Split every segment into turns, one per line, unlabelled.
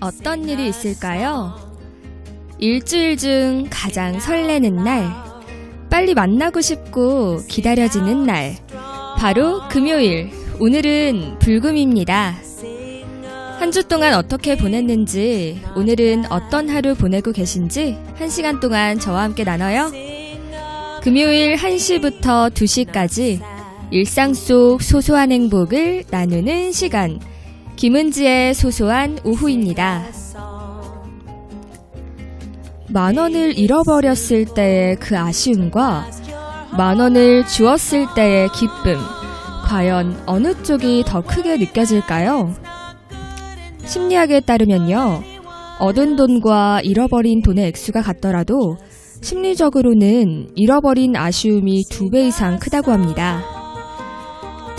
어떤 일이 있을까요? 일주일 중 가장 설레는 날, 빨리 만나고 싶고 기다려지는 날, 바로 금요일. 오늘은 불금입니다. 한 주 동안 어떻게 보냈는지, 오늘은 어떤 하루 보내고 계신지 한 시간 동안 저와 함께 나눠요. 금요일 1시부터 2시까지 일상 속 소소한 행복을 나누는 시간. 김은지의 소소한 오후입니다. 만 원을 잃어버렸을 때의 그 아쉬움과 만 원을 주었을 때의 기쁨. 과연 어느 쪽이 더 크게 느껴질까요? 심리학에 따르면요. 얻은 돈과 잃어버린 돈의 액수가 같더라도 심리적으로는 잃어버린 아쉬움이 두 배 이상 크다고 합니다.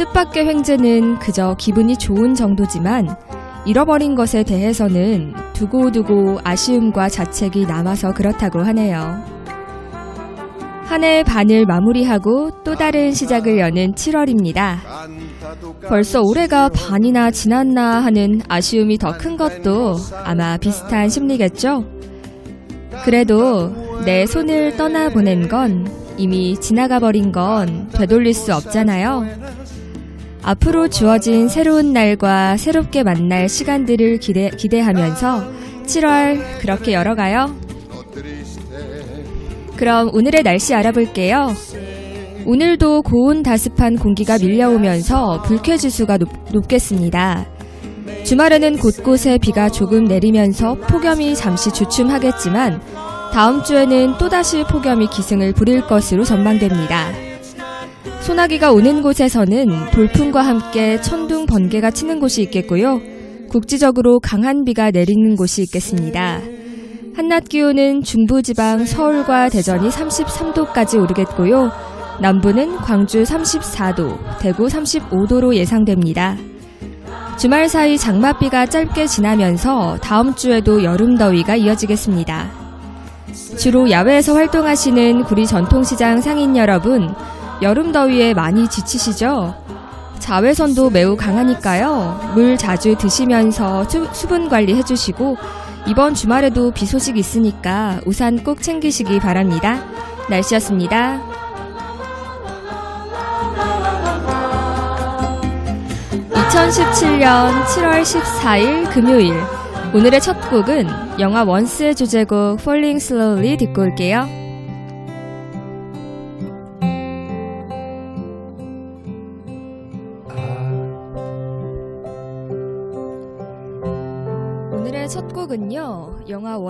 뜻밖의 횡재는 그저 기분이 좋은 정도지만 잃어버린 것에 대해서는 두고두고 아쉬움과 자책이 남아서 그렇다고 하네요. 한해 반을 마무리하고 또 다른 시작을 여는 7월입니다. 벌써 올해가 반이나 지났나 하는 아쉬움이 더 큰 것도 아마 비슷한 심리겠죠? 그래도 내 손을 떠나보낸 건 이미 지나가 버린 건 되돌릴 수 없잖아요. 앞으로 주어진 새로운 날과 새롭게 만날 시간들을 기대, 기대하면서 7월 그렇게 열어가요. 그럼 오늘의 날씨 알아볼게요. 오늘도 고온 다습한 공기가 밀려오면서 불쾌지수가 높, 높겠습니다. 주말에는 곳곳에 비가 조금 내리면서 폭염이 잠시 주춤하겠지만 다음 주에는 또다시 폭염이 기승을 부릴 것으로 전망됩니다. 소나기가 오는 곳에서는 돌풍과 함께 천둥 번개가 치는 곳이 있겠고요. 국지적으로 강한 비가 내리는 곳이 있겠습니다. 한낮 기온은 중부지방 서울과 대전이 33도까지 오르겠고요. 남부는 광주 34도, 대구 35도로 예상됩니다. 주말 사이 장맛비가 짧게 지나면서 다음 주에도 여름 더위가 이어지겠습니다. 주로 야외에서 활동하시는 구리 전통시장 상인 여러분, 여름 더위에 많이 지치시죠? 자외선도 매우 강하니까요. 물 자주 드시면서 수, 수분 관리 해주시고, 이번 주말에도 비 소식 있으니까 우산 꼭 챙기시기 바랍니다. 날씨였습니다. 2017년 7월 14일 금요일 오늘의 첫 곡은 영화 원스의 주제곡 Falling Slowly 듣고 올게요.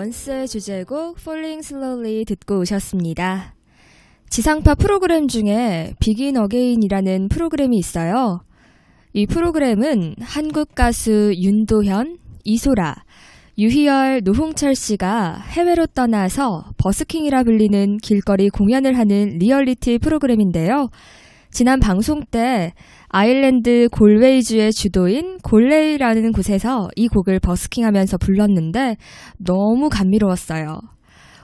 원스의 주제곡 Falling Slowly 듣고 오셨습니다. 지상파 프로그램 중에 비긴 어게인이라는 프로그램이 있어요. 이 프로그램은 한국 가수 윤도현, 이소라, 유희열, 노홍철 씨가 해외로 떠나서 버스킹이라 불리는 길거리 공연을 하는 리얼리티 프로그램인데요. 지난 방송 때 아일랜드 골웨이주의 주도인 골레이라는 곳에서 이 곡을 버스킹하면서 불렀는데 너무 감미로웠어요.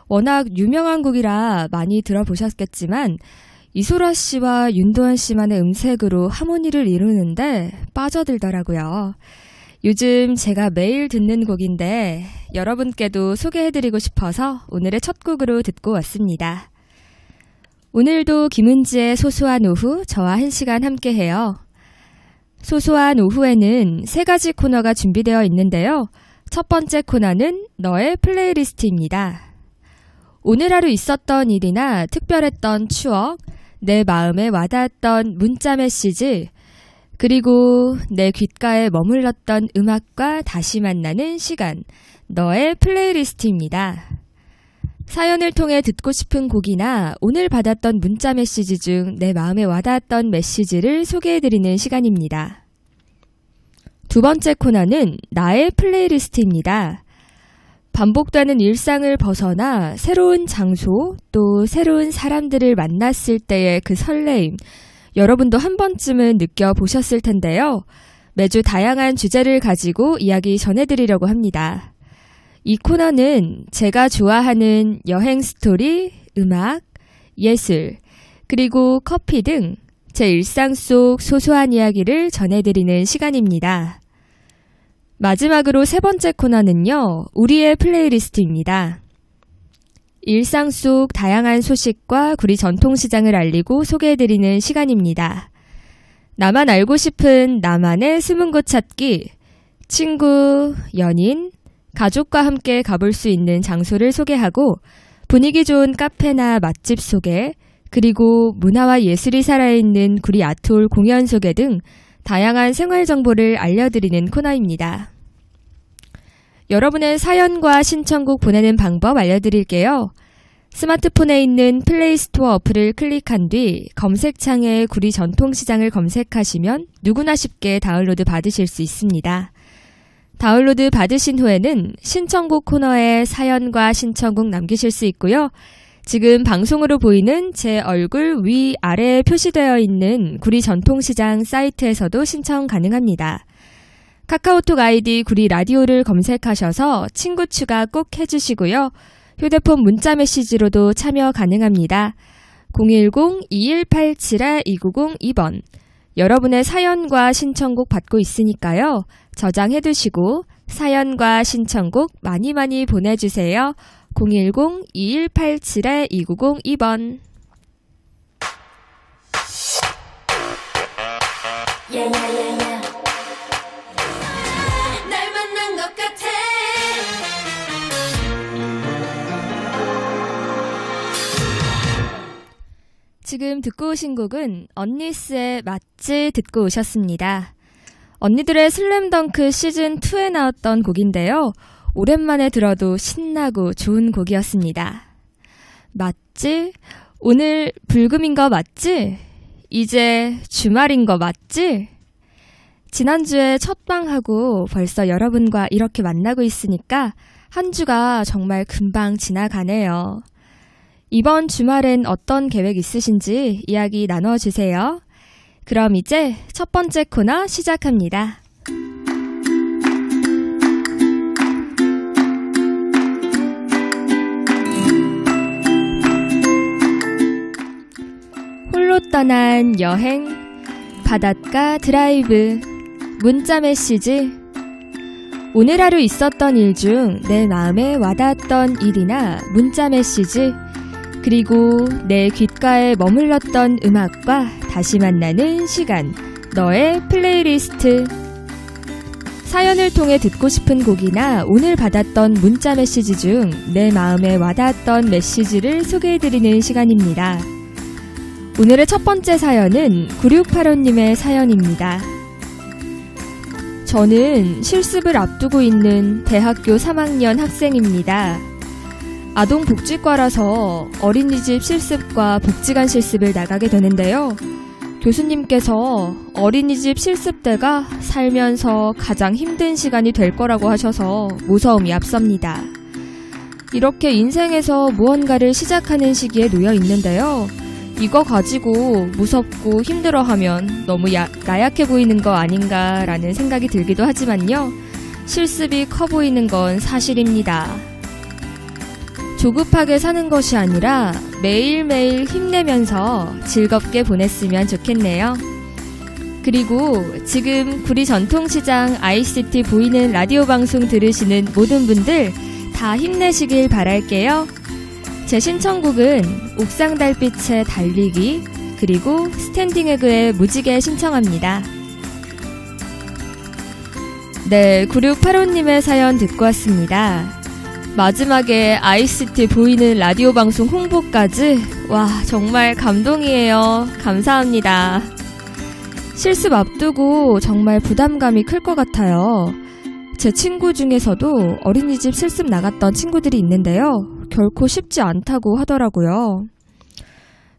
워낙 유명한 곡이라 많이 들어보셨겠지만 이소라 씨와 윤도현 씨만의 음색으로 하모니를 이루는데 빠져들더라고요. 요즘 제가 매일 듣는 곡인데 여러분께도 소개해드리고 싶어서 오늘의 첫 곡으로 듣고 왔습니다. 오늘도 김은지의 소소한 오후 저와 한 시간 함께 해요. 소소한 오후에는 세 가지 코너가 준비되어 있는데요. 첫 번째 코너는 너의 플레이리스트입니다. 오늘 하루 있었던 일이나 특별했던 추억, 내 마음에 와닿았던 문자 메시지, 그리고 내 귓가에 머물렀던 음악과 다시 만나는 시간, 너의 플레이리스트입니다. 사연을 통해 듣고 싶은 곡이나 오늘 받았던 문자 메시지 중 내 마음에 와닿았던 메시지를 소개해드리는 시간입니다. 두 번째 코너는 나의 플레이리스트입니다. 반복되는 일상을 벗어나 새로운 장소 또 새로운 사람들을 만났을 때의 그 설레임, 여러분도 한 번쯤은 느껴보셨을 텐데요. 매주 다양한 주제를 가지고 이야기 전해드리려고 합니다. 이 코너는 제가 좋아하는 여행 스토리, 음악, 예술, 그리고 커피 등 제 일상 속 소소한 이야기를 전해드리는 시간입니다. 마지막으로 세 번째 코너는요, 우리의 플레이리스트입니다. 일상 속 다양한 소식과 구리 전통시장을 알리고 소개해드리는 시간입니다. 나만 알고 싶은 나만의 숨은 곳 찾기, 친구, 연인, 가족과 함께 가볼 수 있는 장소를 소개하고 분위기 좋은 카페나 맛집 소개, 그리고 문화와 예술이 살아있는 구리 아트홀 공연 소개 등 다양한 생활 정보를 알려드리는 코너입니다. 여러분의 사연과 신청곡 보내는 방법 알려드릴게요. 스마트폰에 있는 플레이스토어 어플을 클릭한 뒤 검색창에 구리 전통시장을 검색하시면 누구나 쉽게 다운로드 받으실 수 있습니다. 다운로드 받으신 후에는 신청곡 코너에 사연과 신청곡 남기실 수 있고요. 지금 방송으로 보이는 제 얼굴 위 아래에 표시되어 있는 구리 전통시장 사이트에서도 신청 가능합니다. 카카오톡 아이디 구리 라디오를 검색하셔서 친구 추가 꼭 해주시고요. 휴대폰 문자 메시지로도 참여 가능합니다. 010-2187-2902번. 여러분의 사연과 신청곡 받고 있으니까요. 저장해 두시고 사연과 신청곡 많이 많이 보내주세요. 010-2187-2902번.
Yeah, yeah, yeah, yeah.
지금 듣고 오신 곡은 언니스의 맛지 듣고 오셨습니다. 언니들의 슬램덩크 시즌2에 나왔던 곡인데요. 오랜만에 들어도 신나고 좋은 곡이었습니다. 맞지? 오늘 불금인 거 맞지? 이제 주말인 거 맞지? 지난주에 첫 방하고 벌써 여러분과 이렇게 만나고 있으니까 한 주가 정말 금방 지나가네요. 이번 주말엔 어떤 계획 있으신지 이야기 나눠주세요. 그럼 이제 첫 번째 코너 시작합니다. 홀로 떠난 여행, 바닷가 드라이브, 문자 메시지. 오늘 하루 있었던 일 중 내 마음에 와닿았던 일이나 문자 메시지, 그리고 내 귓가에 머물렀던 음악과 다시 만나는 시간. 너의 플레이리스트. 사연을 통해 듣고 싶은 곡이나 오늘 받았던 문자 메시지 중 내 마음에 와닿았던 메시지를 소개해드리는 시간입니다. 오늘의 첫 번째 사연은 9685님의 사연입니다. 저는 실습을 앞두고 있는 대학교 3학년 학생입니다. 아동복지과라서 어린이집 실습과 복지관 실습을 나가게 되는데요. 교수님께서 어린이집 실습 때가 살면서 가장 힘든 시간이 될 거라고 하셔서 무서움이 앞섭니다. 이렇게 인생에서 무언가를 시작하는 시기에 놓여 있는데요. 이거 가지고 무섭고 힘들어하면 너무 야- 나약해 보이는 거 아닌가라는 생각이 들기도 하지만요. 실습이 커 보이는 건 사실입니다. 조급하게 사는 것이 아니라 매일매일 힘내면서 즐겁게 보냈으면 좋겠네요. 그리고 지금 구리 전통시장 ICT 보이는 라디오 방송 들으시는 모든 분들 다 힘내시길 바랄게요. 제 신청곡은 옥상 달빛의 달리기 그리고 스탠딩 에그의 무지개 신청합니다. 네, 9685님의 사연 듣고 왔습니다. 마지막에 ICT 보이는 라디오 방송 홍보까지 와 정말 감동이에요. 감사합니다. 실습 앞두고 정말 부담감이 클 것 같아요. 제 친구 중에서도 어린이집 실습 나갔던 친구들이 있는데요. 결코 쉽지 않다고 하더라고요.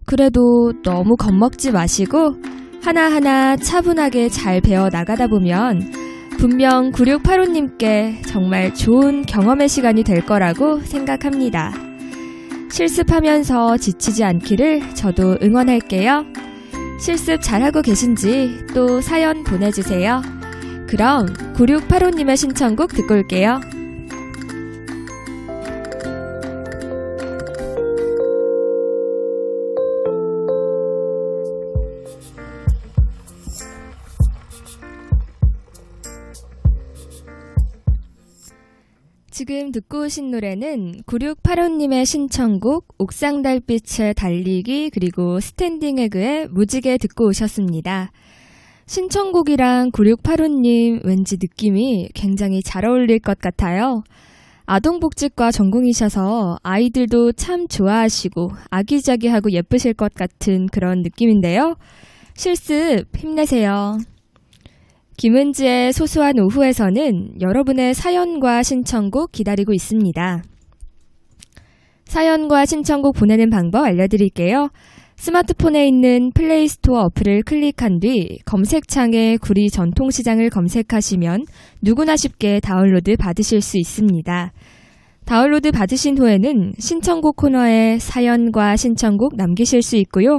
그래도 너무 겁먹지 마시고 하나하나 차분하게 잘 배워 나가다 보면 분명 9685님께 정말 좋은 경험의 시간이 될 거라고 생각합니다. 실습하면서 지치지 않기를 저도 응원할게요. 실습 잘하고 계신지 또 사연 보내주세요. 그럼 9685님의 신청곡 듣고 올게요. 지금 듣고 오신 노래는 9685님의 신청곡 옥상 달빛의 달리기 그리고 스탠딩 에그의 무지개 듣고 오셨습니다. 신청곡이랑 9685님 왠지 느낌이 굉장히 잘 어울릴 것 같아요. 아동복지과 전공이셔서 아이들도 참 좋아하시고 아기자기하고 예쁘실 것 같은 그런 느낌인데요. 실습 힘내세요. 김은지의 소소한 오후에서는 여러분의 사연과 신청곡 기다리고 있습니다. 사연과 신청곡 보내는 방법 알려드릴게요. 스마트폰에 있는 플레이스토어 어플을 클릭한 뒤 검색창에 구리 전통시장을 검색하시면 누구나 쉽게 다운로드 받으실 수 있습니다. 다운로드 받으신 후에는 신청곡 코너에 사연과 신청곡 남기실 수 있고요.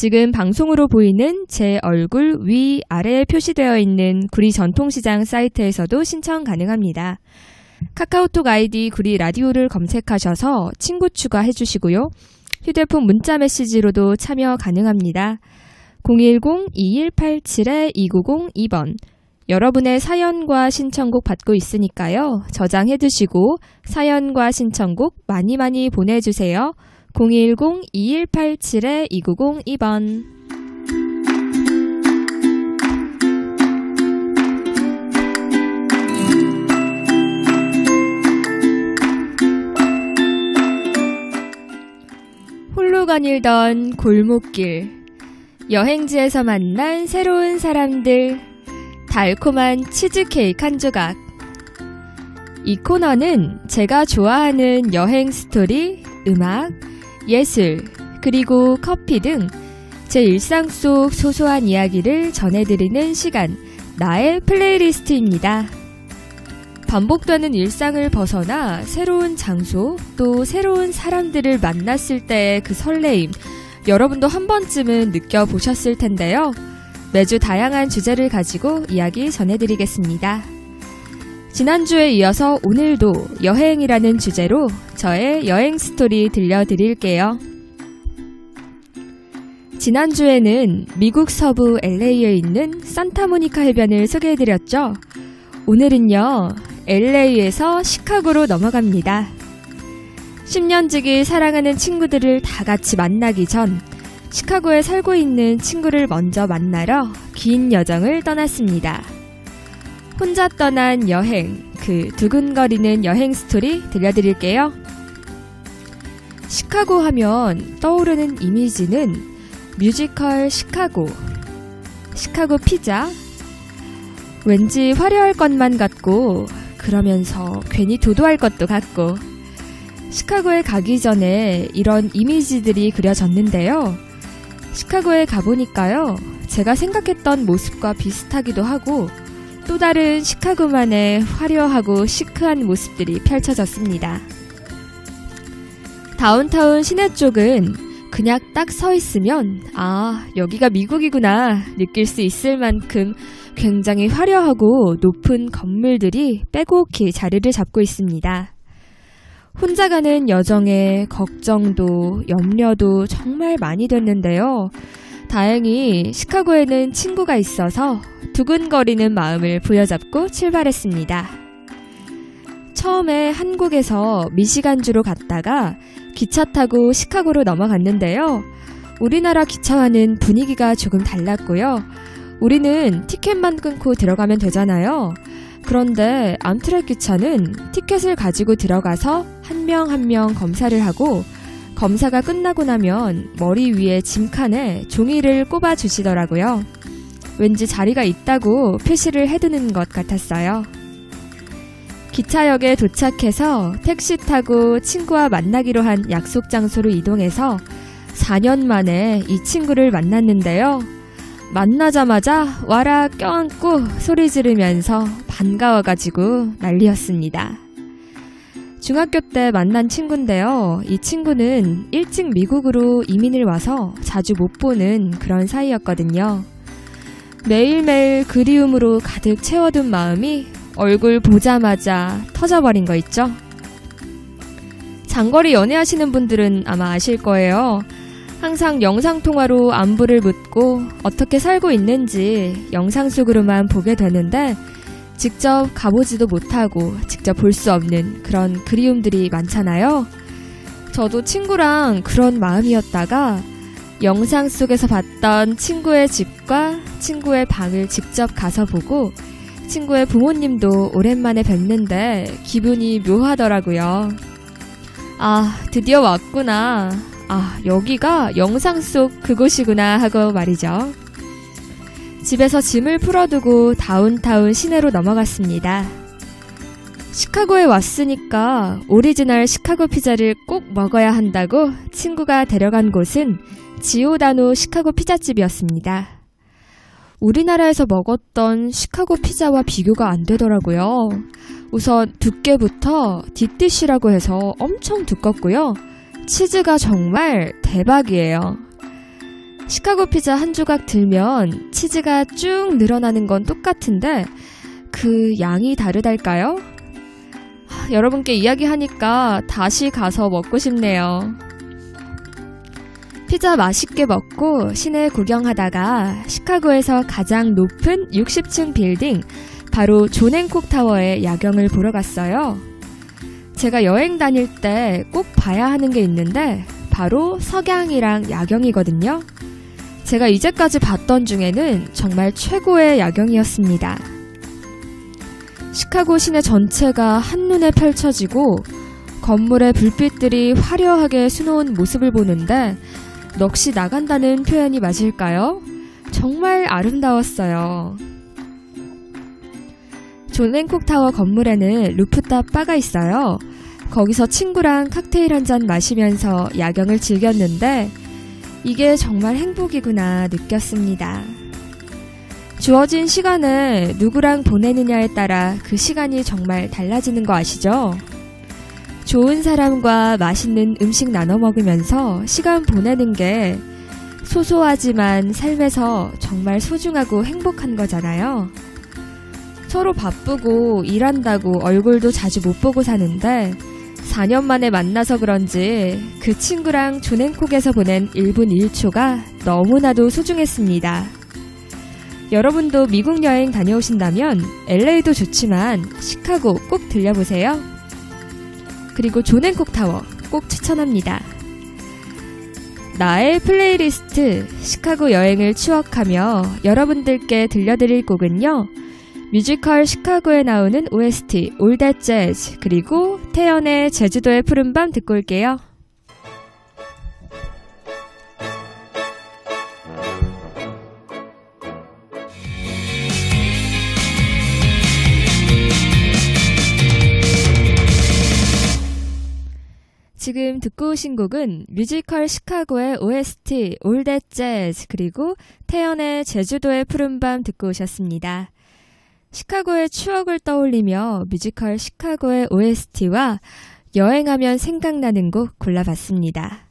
지금 방송으로 보이는 제 얼굴 위 아래에 표시되어 있는 구리 전통시장 사이트에서도 신청 가능합니다. 카카오톡 아이디 구리 라디오를 검색하셔서 친구 추가해 주시고요. 휴대폰 문자 메시지로도 참여 가능합니다. 010-2187-2902번 여러분의 사연과 신청곡 받고 있으니까요. 저장해 두시고 사연과 신청곡 많이 많이 보내주세요. 010-2187-2902번. 홀로 거닐던 골목길. 여행지에서 만난 새로운 사람들. 달콤한 치즈케이크 한 조각. 이 코너는 제가 좋아하는 여행 스토리, 음악, 예술, 그리고 커피 등 제 일상 속 소소한 이야기를 전해드리는 시간, 나의 플레이리스트입니다. 반복되는 일상을 벗어나 새로운 장소, 또 새로운 사람들을 만났을 때의 그 설레임, 여러분도 한 번쯤은 느껴보셨을 텐데요. 매주 다양한 주제를 가지고 이야기 전해드리겠습니다. 지난주에 이어서 오늘도 여행이라는 주제로 저의 여행 스토리 들려드릴게요. 지난주에는 미국 서부 LA에 있는 산타모니카 해변을 소개해드렸죠. 오늘은요, LA에서 시카고로 넘어갑니다. 10년지기 사랑하는 친구들을 다 같이 만나기 전 시카고에 살고 있는 친구를 먼저 만나러 긴 여정을 떠났습니다. 혼자 떠난 여행, 그 두근거리는 여행 스토리 들려드릴게요. 시카고 하면 떠오르는 이미지는 뮤지컬 시카고, 시카고 피자, 왠지 화려할 것만 같고, 그러면서 괜히 도도할 것도 같고, 시카고에 가기 전에 이런 이미지들이 그려졌는데요. 시카고에 가보니까요, 제가 생각했던 모습과 비슷하기도 하고, 또 다른 시카고만의 화려하고 시크한 모습들이 펼쳐졌습니다. 다운타운 시내 쪽은 그냥 딱 서 있으면, 아, 여기가 미국이구나 느낄 수 있을 만큼 굉장히 화려하고 높은 건물들이 빼곡히 자리를 잡고 있습니다. 혼자 가는 여정에 걱정도 염려도 정말 많이 됐는데요. 다행히 시카고에는 친구가 있어서 두근거리는 마음을 부여잡고 출발했습니다. 처음에 한국에서 미시간주로 갔다가 기차 타고 시카고로 넘어갔는데요. 우리나라 기차와는 분위기가 조금 달랐고요. 우리는 티켓만 끊고 들어가면 되잖아요. 그런데 암트랙 기차는 티켓을 가지고 들어가서 한 명 한명 검사를 하고 검사가 끝나고 나면 머리 위에 짐칸에 종이를 꼽아 주시더라고요. 왠지 자리가 있다고 표시를 해두는 것 같았어요. 기차역에 도착해서 택시 타고 친구와 만나기로 한 약속 장소로 이동해서 4년 만에 이 친구를 만났는데요. 만나자마자 와라 껴안고 소리 지르면서 반가워가지고 난리였습니다. 중학교 때 만난 친구인데요. 이 친구는 일찍 미국으로 이민을 와서 자주 못 보는 그런 사이였거든요. 매일매일 그리움으로 가득 채워둔 마음이 얼굴 보자마자 터져버린 거 있죠? 장거리 연애하시는 분들은 아마 아실 거예요. 항상 영상통화로 안부를 묻고 어떻게 살고 있는지 영상 속으로만 보게 되는데 직접 가보지도 못하고 직접 볼 수 없는 그런 그리움들이 많잖아요. 저도 친구랑 그런 마음이었다가 영상 속에서 봤던 친구의 집과 친구의 방을 직접 가서 보고 친구의 부모님도 오랜만에 뵀는데 기분이 묘하더라고요. 아, 드디어 왔구나. 아, 여기가 영상 속 그곳이구나 하고 말이죠. 집에서 짐을 풀어두고 다운타운 시내로 넘어갔습니다. 시카고에 왔으니까 오리지널 시카고 피자를 꼭 먹어야 한다고 친구가 데려간 곳은 지오다노 시카고 피자집이었습니다. 우리나라에서 먹었던 시카고 피자와 비교가 안 되더라고요. 우선 두께부터 딥디쉬라고 해서 엄청 두껍고요. 치즈가 정말 대박이에요. 시카고 피자 한 조각 들면 치즈가 쭉 늘어나는 건 똑같은데 그 양이 다르달까요? 하, 여러분께 이야기하니까 다시 가서 먹고 싶네요. 피자 맛있게 먹고 시내 구경하다가 시카고에서 가장 높은 60층 빌딩 바로 존앤콕 타워의 야경을 보러 갔어요. 제가 여행 다닐 때 꼭 봐야 하는 게 있는데 바로 석양이랑 야경이거든요. 제가 이제까지 봤던 중에는 정말 최고의 야경이었습니다. 시카고 시내 전체가 한눈에 펼쳐지고 건물의 불빛들이 화려하게 수놓은 모습을 보는데 넋이 나간다는 표현이 맞을까요? 정말 아름다웠어요. 존앤콕 타워 건물에는 루프탑 바가 있어요. 거기서 친구랑 칵테일 한 잔 마시면서 야경을 즐겼는데 이게 정말 행복이구나 느꼈습니다. 주어진 시간을 누구랑 보내느냐에 따라 그 시간이 정말 달라지는 거 아시죠? 좋은 사람과 맛있는 음식 나눠 먹으면서 시간 보내는 게 소소하지만 삶에서 정말 소중하고 행복한 거잖아요. 서로 바쁘고 일한다고 얼굴도 자주 못 보고 사는데 4년 만에 만나서 그런지 그 친구랑 조넨콕에서 보낸 1분 1초가 너무나도 소중했습니다. 여러분도 미국 여행 다녀오신다면 LA도 좋지만 시카고 꼭 들려보세요. 그리고 존앤콕 타워 꼭 추천합니다. 나의 플레이리스트 시카고 여행을 추억하며 여러분들께 들려드릴 곡은요. 뮤지컬 시카고에 나오는 OST That Jazz 그리고 태연의 제주도의 푸른밤 듣고 올게요. 지금 듣고 오신 곡은 뮤지컬 시카고의 OST That Jazz 그리고 태연의 제주도의 푸른밤 듣고 오셨습니다. 시카고의 추억을 떠올리며 뮤지컬 시카고의 OST와 여행하면 생각나는 곡 골라봤습니다.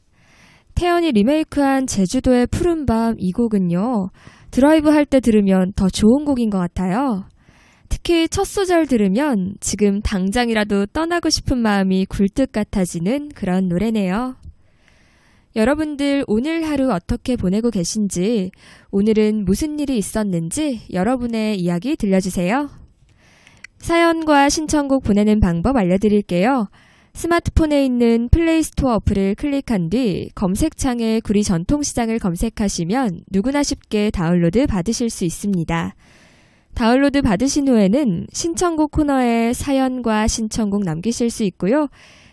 태연이 리메이크한 제주도의 푸른 밤 이 곡은요, 드라이브 할 때 들으면 더 좋은 곡인 것 같아요. 특히 첫 소절 들으면 지금 당장이라도 떠나고 싶은 마음이 굴뚝 같아지는 그런 노래네요. 여러분들 오늘 하루 어떻게 보내고 계신지, 오늘은 무슨 일이 있었는지 여러분의 이야기 들려주세요. 사연과 신청곡 보내는 방법 알려드릴게요. 스마트폰에 있는 플레이스토어 어플을 클릭한 뒤 검색창에 구리 전통시장을 검색하시면 누구나 쉽게 다운로드 받으실 수 있습니다. 다운로드 받으신 후에는 신청곡 코너에 사연과 신청곡 남기실 수 있고요.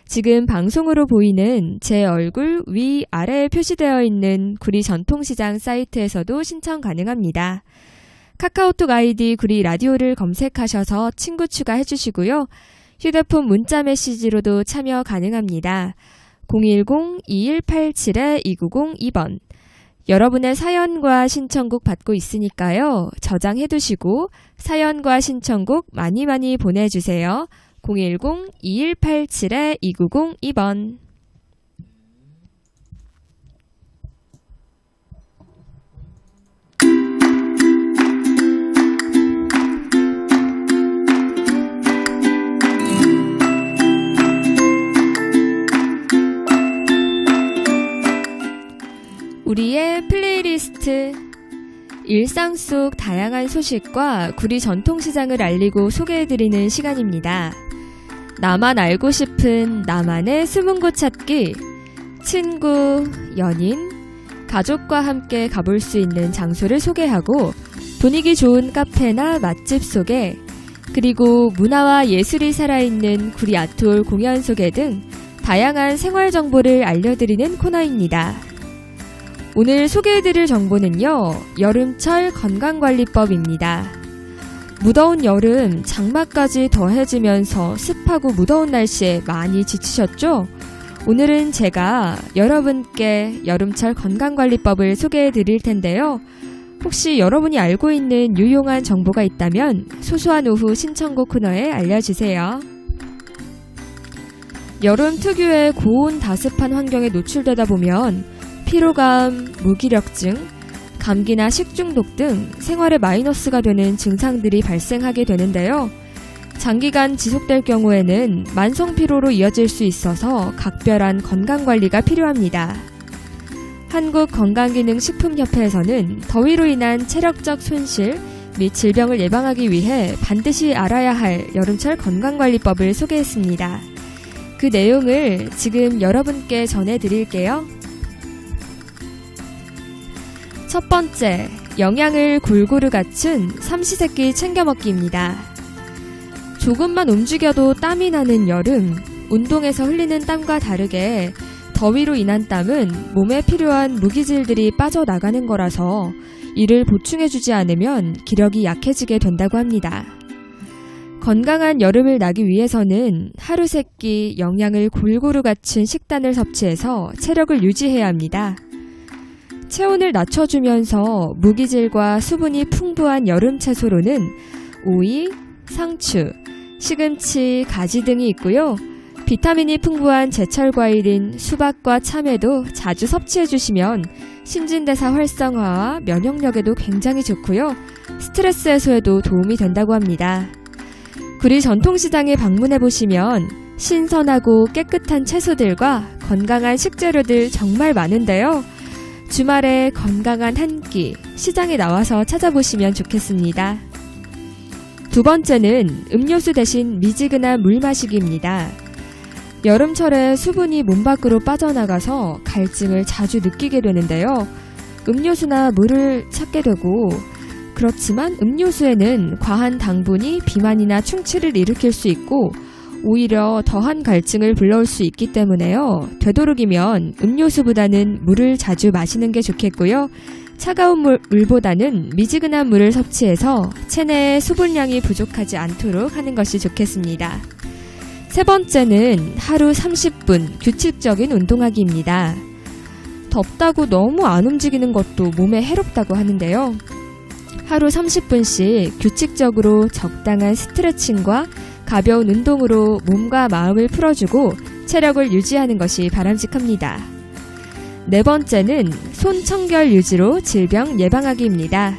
지금 방송으로 보이는 제 얼굴 위 아래에 표시되어 있는 구리 전통시장 사이트에서도 신청 가능합니다. 카카오톡 아이디 구리 라디오를 검색하셔서 친구 추가해 주시고요. 휴대폰 문자 메시지로도 참여 가능합니다. 010-2187-2902번. 여러분의 사연과 신청곡 받고 있으니까요. 저장해 두시고 사연과 신청곡 많이 많이 보내주세요. 010-2187-2902번. 우리의 플레이리스트 일상 속 다양한 소식과 구리 전통시장을 알리고 소개해드리는 시간입니다. 나만 알고 싶은 나만의 숨은 곳 찾기. 친구, 연인, 가족과 함께 가볼 수 있는 장소를 소개하고 분위기 좋은 카페나 맛집 소개, 그리고 문화와 예술이 살아있는 구리 아트홀 공연 소개 등 다양한 생활 정보를 알려드리는 코너입니다. 오늘 소개해드릴 정보는요, 여름철 건강관리법입니다. 무더운 여름, 장마까지 더해지면서 습하고 무더운 날씨에 많이 지치셨죠? 오늘은 제가 여러분께 여름철 건강관리법을 소개해 드릴 텐데요. 혹시 여러분이 알고 있는 유용한 정보가 있다면 소소한 오후 신청곡 코너에 알려주세요. 여름 특유의 고온 다습한 환경에 노출되다 보면 피로감, 무기력증, 감기나 식중독 등 생활에 마이너스가 되는 증상들이 발생하게 되는데요. 장기간 지속될 경우에는 만성 피로로 이어질 수 있어서 각별한 건강 관리가 필요합니다. 한국건강기능식품협회에서는 더위로 인한 체력적 손실 및 질병을 예방하기 위해 반드시 알아야 할 여름철 건강관리법을 소개했습니다. 그 내용을 지금 여러분께 전해드릴게요. 첫 번째, 영양을 골고루 갖춘 삼시세끼 챙겨 먹기입니다. 조금만 움직여도 땀이 나는 여름, 운동에서 흘리는 땀과 다르게 더위로 인한 땀은 몸에 필요한 무기질들이 빠져나가는 거라서 이를 보충해주지 않으면 기력이 약해지게 된다고 합니다. 건강한 여름을 나기 위해서는 하루 세끼 영양을 골고루 갖춘 식단을 섭취해서 체력을 유지해야 합니다. 체온을 낮춰주면서 무기질과 수분이 풍부한 여름 채소로는 오이, 상추, 시금치, 가지 등이 있고요. 비타민이 풍부한 제철 과일인 수박과 참외도 자주 섭취해 주시면 신진대사 활성화와 면역력에도 굉장히 좋고요. 스트레스 해소에도 도움이 된다고 합니다. 구리 전통시장에 방문해 보시면 신선하고 깨끗한 채소들과 건강한 식재료들 정말 많은데요. 주말에 건강한 한 끼 시장에 나와서 찾아보시면 좋겠습니다. 두 번째는 음료수 대신 미지근한 물 마시기입니다. 여름철에 수분이 몸 밖으로 빠져나가서 갈증을 자주 느끼게 되는데요. 음료수나 물을 찾게 되고 그렇지만 음료수에는 과한 당분이 비만이나 충치를 일으킬 수 있고 오히려 더한 갈증을 불러올 수 있기 때문에요. 되도록이면 음료수보다는 물을 자주 마시는 게 좋겠고요. 차가운 물, 물보다는 미지근한 물을 섭취해서 체내에 수분량이 부족하지 않도록 하는 것이 좋겠습니다. 세 번째는 하루 30분 규칙적인 운동하기입니다. 덥다고 너무 안 움직이는 것도 몸에 해롭다고 하는데요. 하루 30분씩 규칙적으로 적당한 스트레칭과 가벼운 운동으로 몸과 마음을 풀어주고 체력을 유지하는 것이 바람직합니다. 네 번째는 손 청결 유지로 질병 예방하기입니다.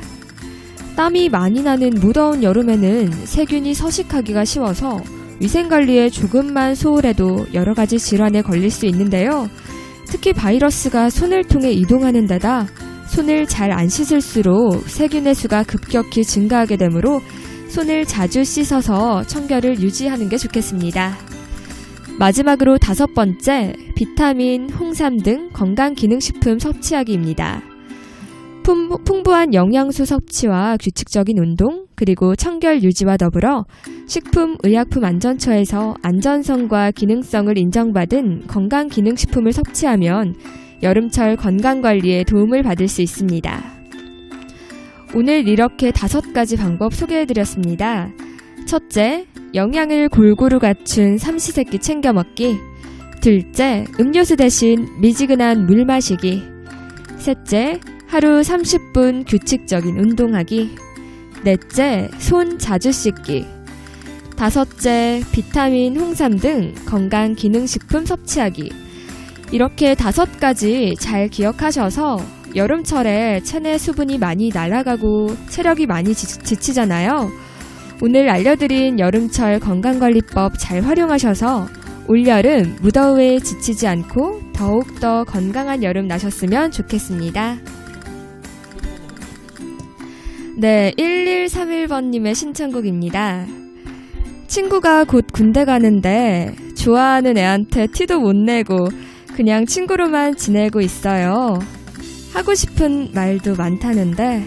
땀이 많이 나는 무더운 여름에는 세균이 서식하기가 쉬워서 위생관리에 조금만 소홀해도 여러 가지 질환에 걸릴 수 있는데요. 특히 바이러스가 손을 통해 이동하는 데다 손을 잘 안 씻을수록 세균의 수가 급격히 증가하게 되므로 손을 자주 씻어서 청결을 유지하는 게 좋겠습니다. 마지막으로 다섯 번째, 비타민, 홍삼 등 건강기능식품 섭취하기입니다. 풍부, 풍부한 영양소 섭취와 규칙적인 운동, 그리고 청결 유지와 더불어 식품의약품안전처에서 안전성과 기능성을 인정받은 건강기능식품을 섭취하면 여름철 건강관리에 도움을 받을 수 있습니다. 오늘 이렇게 다섯 가지 방법 소개해드렸습니다. 첫째, 영양을 골고루 갖춘 삼시세끼 챙겨 먹기. 둘째, 음료수 대신 미지근한 물 마시기. 셋째, 하루 30분 규칙적인 운동하기. 넷째, 손 자주 씻기. 다섯째, 비타민, 홍삼 등 건강 기능식품 섭취하기. 이렇게 다섯 가지 잘 기억하셔서 여름철에 체내 수분이 많이 날아가고 체력이 많이 지, 지치 잖아요. 오늘 알려드린 여름철 건강관리법 잘 활용하셔서 올여름 무더위에 지치지 않고 더욱더 건강한 여름 나셨으면 좋겠습니다. 네, 1131번님의 신청곡입니다. 친구가 곧 군대 가는데 좋아하는 애한테 티도 못 내고 그냥 친구로만 지내고 있어요. 하고 싶은 말도 많다는데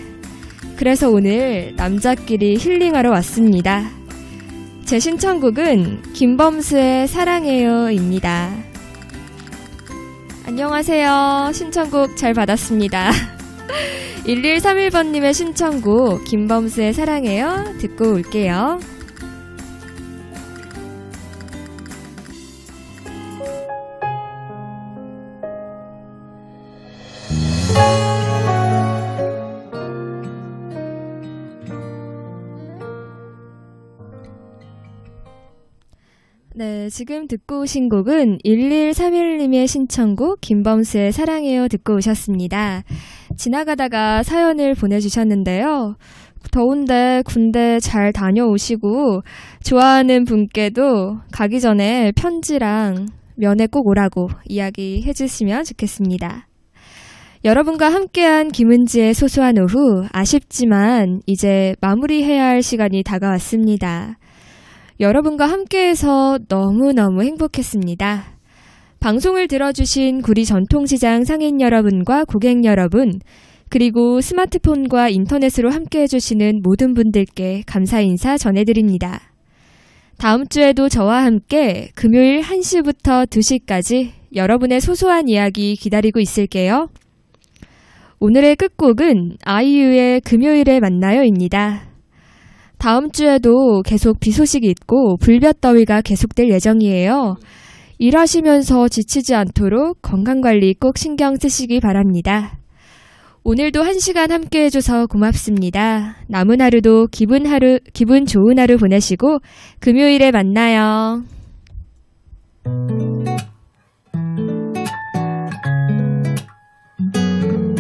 그래서 오늘 남자끼리 힐링하러 왔습니다. 제 신청곡은 김범수의 사랑해요입니다. 안녕하세요. 신청곡 잘 받았습니다. 1131번님의 신청곡 김범수의 사랑해요 듣고 올게요. 지금 듣고 오신 곡은 1131님의 신청곡 김범수의 사랑해요 듣고 오셨습니다. 지나가다가 사연을 보내주셨는데요. 더운데 군대 잘 다녀오시고 좋아하는 분께도 가기 전에 편지랑 면회 꼭 오라고 이야기해 주시면 좋겠습니다. 여러분과 함께한 김은지의 소소한 오후 아쉽지만 이제 마무리해야 할 시간이 다가왔습니다. 여러분과 함께해서 너무너무 행복했습니다. 방송을 들어주신 구리 전통시장 상인 여러분과 고객 여러분, 그리고 스마트폰과 인터넷으로 함께 해주시는 모든 분들께 감사 인사 전해드립니다. 다음 주에도 저와 함께 금요일 1시부터 2시까지 여러분의 소소한 이야기 기다리고 있을게요. 오늘의 끝곡은 아이유의 금요일에 만나요입니다. 다음 주에도 계속 비 소식이 있고 불볕 더위가 계속될 예정이에요. 일하시면서 지치지 않도록 건강관리 꼭 신경 쓰시기 바랍니다. 오늘도 한 시간 함께 해줘서 고맙습니다. 남은 하루도 기분 하루, 기분 좋은 하루 보내시고 금요일에 만나요.